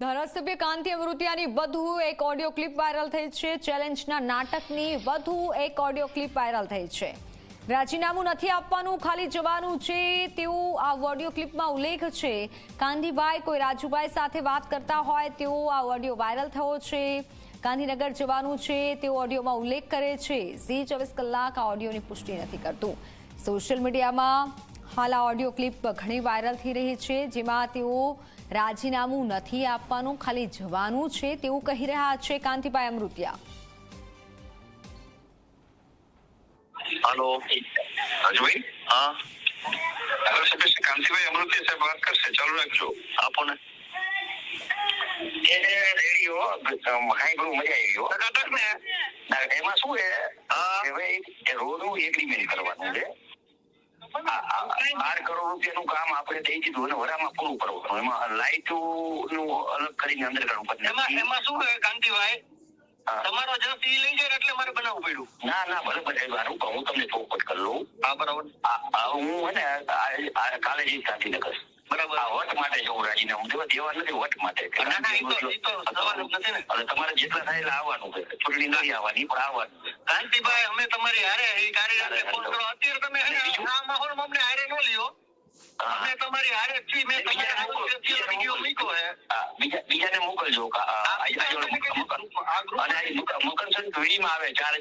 ધારાસભ્ય કાંતિ અમૃતિયાની વધુ એક ઓડિયો ક્લિપ વાયરલ થઈ છે. ચેલેન્જના નાટકની વધુ એક ઓડિયો ક્લિપ વાયરલ થઈ છે. રાજીનામું નથી આપવાનું, ખાલી જવાનું છે તેવું આ ઓડિયો ક્લિપમાં ઉલ્લેખ છે. કાંતિભાઈ કોઈ રાજુભાઈ સાથે વાત કરતા હોય તેવો આ ઓડિયો વાયરલ થયો છે. ગાંધીનગર જવાનું છે તેવો ઓડિયોમાં ઉલ્લેખ કરે છે. ઝી ચોવીસ કલાક આ ઓડિયોની પુષ્ટિ નથી કરતું. સોશિયલ મીડિયામાં હાલ આ ઓડિયો ક્લિપ ઘણી વાયરલ થઈ રહી છે જેમાં તેઓ રાજીનામું નથી આપવાનું ખાલી જવાનું છે તેવું કહી રહ્યા છે કાંતિભાઈ અમૃતિયા. હલો. રાજુભાઈ? હા. કાંતિભાઈ અમૃતિયા સાહેબ વાત કરશે. ચાલુ રાખજો. આપો ને ને. ના, એમાં શું છે? હા. કે ભાઈ એ રોડનું એગ્રીમેન્ટ કરવાનું છે. બાર કરોડ રૂપિયાનું કામ આપણે થઈ દીધું અને વરામાં પૂરું કરવાનું એમાં લાઇટનું અલગ કરીને અંદર કરવું એમાં એમાં શું કાંતિભાઈ? તમારો જસ ઈ લઈ જાય એટલે મારે બનાવવું પડ્યું. ના ના ભલે ભલે મારું હું તમને ચોખવટ કરી લઉં. હા બરાબર. હું હે ને કાલે જઈશ ગાંધીનગર. બરાબર. વટ માટે જવું રાજીનામું દેવા દેવા નથી વટ માટે. તમારે જેટલા થાય એટલે આવવાનું ચૂંટણી નથી આવવાની પણ આવવાનું કાંતિભાઈ અમે તમારી હારે એ કાર્યરતને ફોન કરો. અત્યારે તમે હે ને બીજું? આ માહોલમાં અમને હારે ન લ્યો અમે તમારી હારે જ મેં તમારા વીડિયો મૂક્યો હે. બીજા બીજાને મોકલજો. અને આ મકર વીડીમાં આવે ચાર